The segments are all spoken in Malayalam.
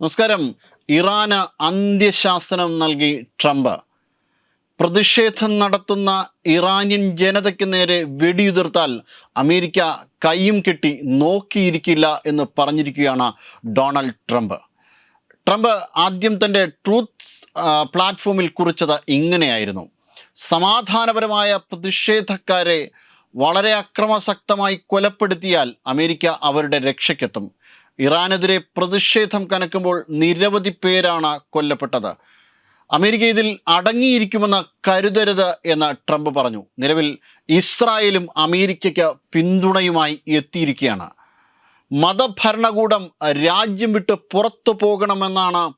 നമസ്കാരം. ഇറാന് അന്ത്യശാസനം നൽകി ട്രംപ്. പ്രതിഷേധം നടത്തുന്ന ഇറാനിയൻ ജനതയ്ക്ക് നേരെ വെടിയുതിർത്താൽ അമേരിക്ക കൈയും കെട്ടി നോക്കിയിരിക്കില്ല എന്ന് പറഞ്ഞിരിക്കുകയാണ് ഡൊണാൾഡ് ട്രംപ്. ട്രംപ് ആദ്യം തന്റെ ട്രൂത്ത് പ്ലാറ്റ്ഫോമിൽ കുറിച്ചത് ഇങ്ങനെയായിരുന്നു. സമാധാനപരമായ പ്രതിഷേധക്കാരെ വളരെ അക്രമശക്തമായി കൊലപ്പെടുത്തിയാൽ അമേരിക്ക അവരുടെ രക്ഷയ്ക്കെത്തും. ഇറാനെതിരെ പ്രതിഷേധം കനക്കുമ്പോൾ നിരവധി പേരാണ് കൊല്ലപ്പെട്ടത്. അമേരിക്ക ഇതിൽ അടങ്ങിയിരിക്കുമെന്ന് കരുതരുത് എന്ന് ട്രംപ് പറഞ്ഞു. നിലവിൽ ഇസ്രായേലും അമേരിക്കയ്ക്ക് പിന്തുണയുമായി എത്തിയിരിക്കുകയാണ്. മതഭരണകൂടം രാജ്യം വിട്ട് പുറത്തു പോകണമെന്നാണ്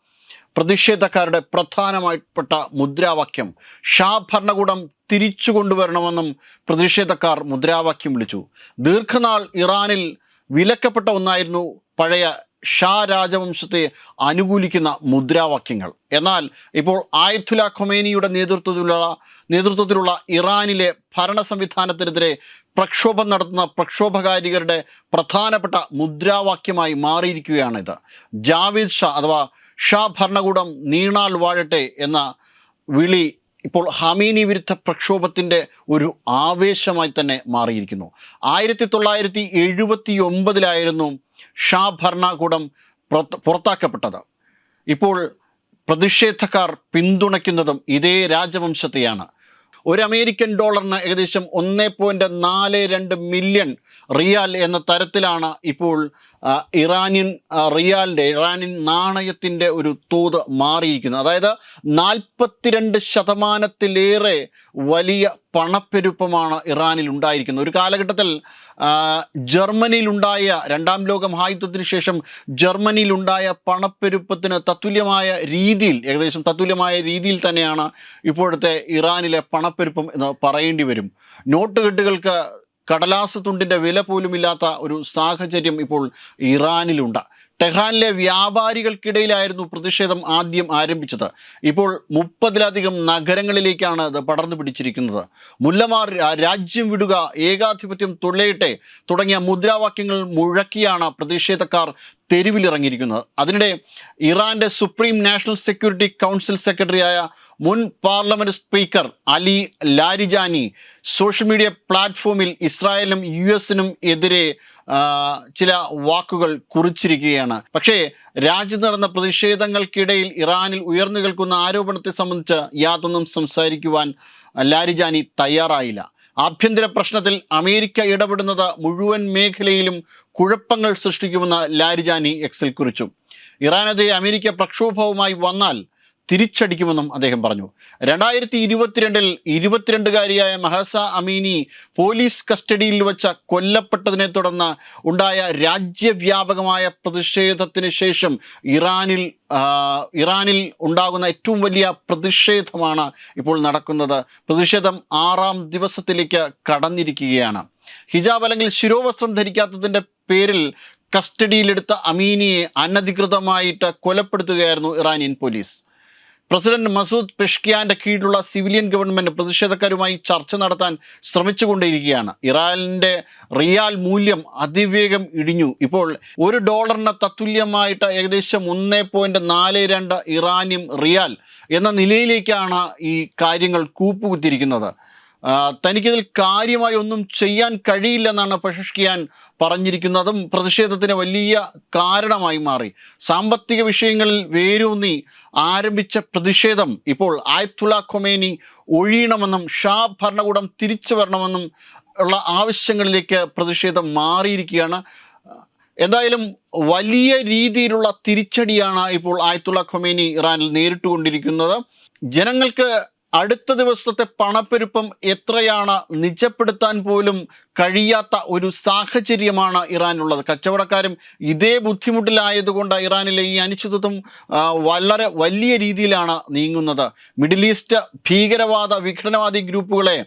പ്രതിഷേധക്കാരുടെ പ്രധാനമായിപ്പെട്ട മുദ്രാവാക്യം. ഷാ ഭരണകൂടം തിരിച്ചു കൊണ്ടുവരണമെന്നും പ്രതിഷേധക്കാർ മുദ്രാവാക്യം വിളിച്ചു. ദീർഘനാൾ ഇറാനിൽ വിലക്കപ്പെട്ട ഒന്നായിരുന്നു പഴയ ഷാ രാജവംശത്തെ അനുകൂലിക്കുന്ന മുദ്രാവാക്യങ്ങൾ. എന്നാൽ ഇപ്പോൾ ആയത്തുല ഖൊമേനിയുടെ നേതൃത്വത്തിലുള്ള നേതൃത്വത്തിലുള്ള ഇറാനിലെ ഭരണ സംവിധാനത്തിനെതിരെ പ്രക്ഷോഭം നടത്തുന്ന പ്രക്ഷോഭകാരികളുടെ പ്രധാനപ്പെട്ട മുദ്രാവാക്യമായി മാറിയിരിക്കുകയാണിത്. ജാവേദ് ഷാ അഥവാ ഷാ ഭരണകൂടം നീണാൽ വാഴട്ടെ എന്ന വിളി ഇപ്പോൾ ഹമീനി വിരുദ്ധ പ്രക്ഷോഭത്തിന്റെ ഒരു ആവേശമായി തന്നെ മാറിയിരിക്കുന്നു. ആയിരത്തി തൊള്ളായിരത്തി എഴുപത്തി ഒമ്പതിലായിരുന്നു ഷാ ഭരണകൂടം പുറത്ത് പുറത്താക്കപ്പെട്ടത്. ഇപ്പോൾ പ്രതിഷേധക്കാർ പിന്തുണയ്ക്കുന്നതും ഇതേ രാജവംശത്തെയാണ്. ഒരു അമേരിക്കൻ ഡോളറിന് ഏകദേശം ഒന്ന് പോയിന്റ് നാല് രണ്ട് മില്യൺ റിയാൽ എന്ന തരത്തിലാണ് ഇപ്പോൾ ഇറാനിയൻ റിയാലിന്റെ ഇറാനിയൻ നാണയത്തിന്റെ ഒരു തോത് മാറിയിരിക്കുന്നത്. അതായത് നാൽപ്പത്തിരണ്ട് ശതമാനത്തിലേറെ വലിയ പണപ്പെരുപ്പമാണ് ഇറാനിൽ ഉണ്ടായിരിക്കുന്നത് ഒരു കാലഘട്ടത്തിൽ ജർമ്മനിയിലുണ്ടായ രണ്ടാം ലോക മഹായുദ്ധത്തിന് ശേഷം ജർമ്മനിയിലുണ്ടായ പണപ്പെരുപ്പത്തിന് തത്തുല്യമായ രീതിയിൽ ഏകദേശം തത്തുല്യമായ രീതിയിൽ തന്നെയാണ് ഇപ്പോഴത്തെ ഇറാനിലെ പണപ്പെരുപ്പം എന്ന് പറയേണ്ടി വരും. നോട്ട് കെട്ടുകൾക്ക് കടലാസ് തുണ്ടിന്റെ വില പോലുമില്ലാത്ത ഒരു സാഹചര്യം ഇപ്പോൾ ഇറാനിലുണ്ട്. ടെഹ്റാനിലെ വ്യാപാരികൾക്കിടയിലായിരുന്നു പ്രതിഷേധം ആദ്യം ആരംഭിച്ചത്. ഇപ്പോൾ മുപ്പതിലധികം നഗരങ്ങളിലേക്കാണ് അത് പടർന്നു പിടിച്ചിരിക്കുന്നത്. മുല്ലമാർ രാജ്യം വിടുക ഏകാധിപത്യം തുള്ളയട്ടെ തുടങ്ങിയ മുദ്രാവാക്യങ്ങൾ മുഴക്കിയാണ് പ്രതിഷേധക്കാർ തെരുവിലിറങ്ങിയിരിക്കുന്നത്. അതിനിടെ ഇറാന്റെ സുപ്രീം നാഷണൽ സെക്യൂരിറ്റി കൗൺസിൽ സെക്രട്ടറിയായ മുൻ parliament speaker Ali Larijani social media പ്ലാറ്റ്ഫോമിൽ ഇസ്രായേലിനും യു എസിനും എതിരെ ചില വാക്കുകൾ കുറിച്ചിരിക്കുകയാണ്. പക്ഷേ രാജ്യത്ത് നടന്ന പ്രതിഷേധങ്ങൾക്കിടയിൽ ഇറാനിൽ ഉയർന്നു കേൾക്കുന്ന ആരോപണത്തെ സംബന്ധിച്ച് യാതൊന്നും സംസാരിക്കുവാൻ ലാരിജാനി തയ്യാറായില്ല. ആഭ്യന്തര പ്രശ്നത്തിൽ അമേരിക്ക ഇടപെടുന്നത് മുഴുവൻ മേഖലയിലും കുഴപ്പങ്ങൾ സൃഷ്ടിക്കുമെന്ന് ലാരിജാനി എക്സിൽ കുറിച്ചു. ഇറാനെതിരെ അമേരിക്ക പ്രക്ഷോഭവുമായി വന്നാൽ തിരിച്ചടിക്കുമെന്നും അദ്ദേഹം പറഞ്ഞു. രണ്ടായിരത്തി ഇരുപത്തിരണ്ടിൽ ഇരുപത്തിരണ്ടുകാരിയായ മഹസ അമീനി പോലീസ് കസ്റ്റഡിയിൽ വെച്ച കൊല്ലപ്പെട്ടതിനെ തുടർന്ന് ഉണ്ടായ രാജ്യവ്യാപകമായ പ്രതിഷേധത്തിന് ശേഷം ഇറാനിൽ ഇറാനിൽ ഉണ്ടാകുന്ന ഏറ്റവും വലിയ പ്രതിഷേധമാണ് ഇപ്പോൾ നടക്കുന്നത്. പ്രതിഷേധം ആറാം ദിവസത്തിലേക്ക് കടന്നിരിക്കുകയാണ്. ഹിജാബ് അല്ലെങ്കിൽ ശിരോവസ്ത്രം ധരിക്കാത്തതിന്റെ പേരിൽ കസ്റ്റഡിയിലെടുത്ത അമീനിയെ അനധികൃതമായിട്ട് കൊലപ്പെടുത്തുകയായിരുന്നു ഇറാനിയൻ പോലീസ്. പ്രസിഡന്റ് മസൂദ് പെഷ്കിയാന്റെ കീഴിലുള്ള സിവിലിയൻ ഗവൺമെന്റ് പ്രതിഷേധക്കാരുമായി ചർച്ച നടത്താൻ ശ്രമിച്ചുകൊണ്ടേയിരിക്കുകയാണ്. ഇറാനിന്റെ റിയാൽ മൂല്യം അതിവേഗം ഇടിഞ്ഞു. ഇപ്പോൾ ഒരു ഡോളറിന് തത്തുല്യമായിട്ട് ഏകദേശം ഒന്ന് പോയിന്റ് നാല് രണ്ട് ഇറാനിയം റിയാൽ എന്ന നിലയിലേക്കാണ് ഈ കാര്യങ്ങൾ കൂപ്പുകുത്തിയിരിക്കുന്നത്. തനിക്കിതിൽ കാര്യമായി ഒന്നും ചെയ്യാൻ കഴിയില്ലെന്നാണ് പെഷഷ്കിയാൻ പറഞ്ഞിരിക്കുന്നതും. പ്രതിഷേധത്തിന് വലിയ കാരണമായി മാറി. സാമ്പത്തിക വിഷയങ്ങളിൽ വേരൂന്നി ആരംഭിച്ച പ്രതിഷേധം ഇപ്പോൾ ആയത്തുള്ള ഖൊമേനി ഒഴിയണമെന്നും ഷാ ഭരണകൂടം തിരിച്ചു വരണമെന്നും ഉള്ള ആവശ്യങ്ങളിലേക്ക് പ്രതിഷേധം മാറിയിരിക്കുകയാണ്. എന്തായാലും വലിയ രീതിയിലുള്ള തിരിച്ചടിയാണ് ഇപ്പോൾ ആയത്തുള്ള ഖൊമേനി ഇറാനിൽ നേരിട്ടുകൊണ്ടിരിക്കുന്നത്. ജനങ്ങൾക്ക് അടുത്ത ദിവസത്തെ പണപ്പെരുപ്പം എത്രയാണ് നിജപ്പെടുത്താൻ പോലും കഴിയാത്ത ഒരു സാഹചര്യമാണ് ഇറാനുള്ളത് കച്ചവടക്കാരും ഇതേ ബുദ്ധിമുട്ടിലായതുകൊണ്ട് ഇറാനിലെ ഈ അനിശ്ചിതത്വം വളരെ വലിയ രീതിയിലാണ് നീങ്ങുന്നത്. മിഡിൽ ഈസ്റ്റ് ഭീകരവാദ വിഘടനവാദി ഗ്രൂപ്പുകളെ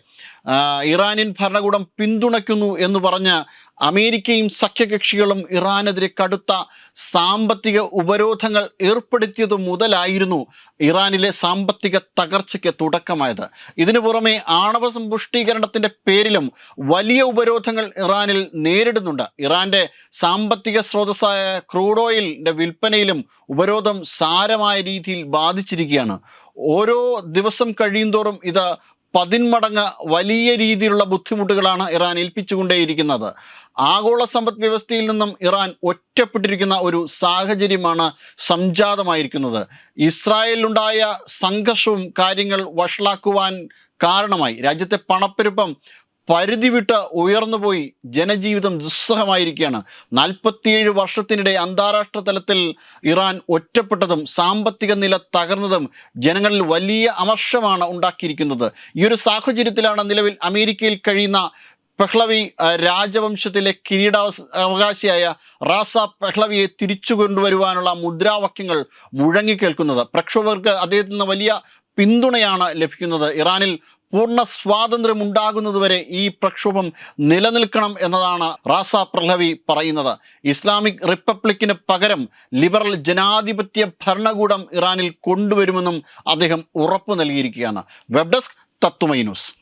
ഇറാനിയൻ ഭരണകൂടം പിന്തുണയ്ക്കുന്നു എന്ന് പറഞ്ഞ് അമേരിക്കയും സഖ്യകക്ഷികളും ഇറാനെതിരെ കടുത്ത സാമ്പത്തിക ഉപരോധങ്ങൾ ഏർപ്പെടുത്തിയത് മുതലായിരുന്നു ഇറാനിലെ സാമ്പത്തിക തകർച്ചയ്ക്ക് തുടക്കമായത്. ഇതിനു പുറമെ ആണവ സമ്പുഷ്ടീകരണത്തിന്റെ പേരിലും വലിയ ഉപരോധങ്ങൾ ഇറാനിൽ നേരിടുന്നുണ്ട്. ഇറാന്റെ സാമ്പത്തിക സ്രോതസ്സായ ക്രൂഡ് ഓയിലിന്റെ വിൽപ്പനയിലും ഉപരോധം സാരമായ രീതിയിൽ ബാധിച്ചിരിക്കുകയാണ്. ഓരോ ദിവസം കഴിയുന്തോറും ഇത് പതിന്മടങ്ങ് വലിയ രീതിയിലുള്ള ബുദ്ധിമുട്ടുകളാണ് ഇറാൻ ഏൽപ്പിച്ചുകൊണ്ടേയിരിക്കുന്നത്. ആഗോള സമ്പദ് വ്യവസ്ഥയിൽ നിന്നും ഇറാൻ ഒറ്റപ്പെട്ടിരിക്കുന്ന ഒരു സാഹചര്യമാണ് സംജാതമായിരിക്കുന്നത്. ഇസ്രായേലിലുണ്ടായ സംഘർഷവും കാര്യങ്ങൾ വഷളാക്കുവാൻ കാരണമായി. രാജ്യത്തെ പണപ്പെരുപ്പം പരിധി വിട്ട് ഉയർന്നുപോയി. ജനജീവിതം ദുസ്സഹമായിരിക്കുകയാണ്. നാൽപ്പത്തിയേഴ് വർഷത്തിനിടെ അന്താരാഷ്ട്ര തലത്തിൽ ഇറാൻ ഒറ്റപ്പെട്ടതും സാമ്പത്തിക നില തകർന്നതും ജനങ്ങളിൽ വലിയ അമർഷമാണ് ഉണ്ടാക്കിയിരിക്കുന്നത്. ഈ ഒരു സാഹചര്യത്തിലാണ് നിലവിൽ അമേരിക്കയിൽ കഴിയുന്ന പെഹ്ലവി രാജവംശത്തിലെ കിരീടാവകാശിയായ റാസ പെഹ്ലവിയെ തിരിച്ചു കൊണ്ടുവരുവാനുള്ള മുദ്രാവാക്യങ്ങൾ മുഴങ്ങിക്കേൽക്കുന്നത് പ്രക്ഷോഭകർക്ക് അദ്ദേഹത്തിൽ നിന്ന് വലിയ പിന്തുണയാണ് ലഭിക്കുന്നത്. ഇറാനിൽ പൂർണ സ്വാതന്ത്ര്യം ഉണ്ടാകുന്നതുവരെ ഈ പ്രക്ഷോഭം നിലനിൽക്കണം എന്നതാണ് റാസ പ്രഹ്ലവി പറയുന്നത്. ഇസ്ലാമിക് റിപ്പബ്ലിക്കിന് പകരം ലിബറൽ ജനാധിപത്യ ഭരണകൂടം ഇറാനിൽ കൊണ്ടുവരുമെന്നും അദ്ദേഹം ഉറപ്പു നൽകിയിരിക്കുകയാണ്. Web desk Tatwamayi news.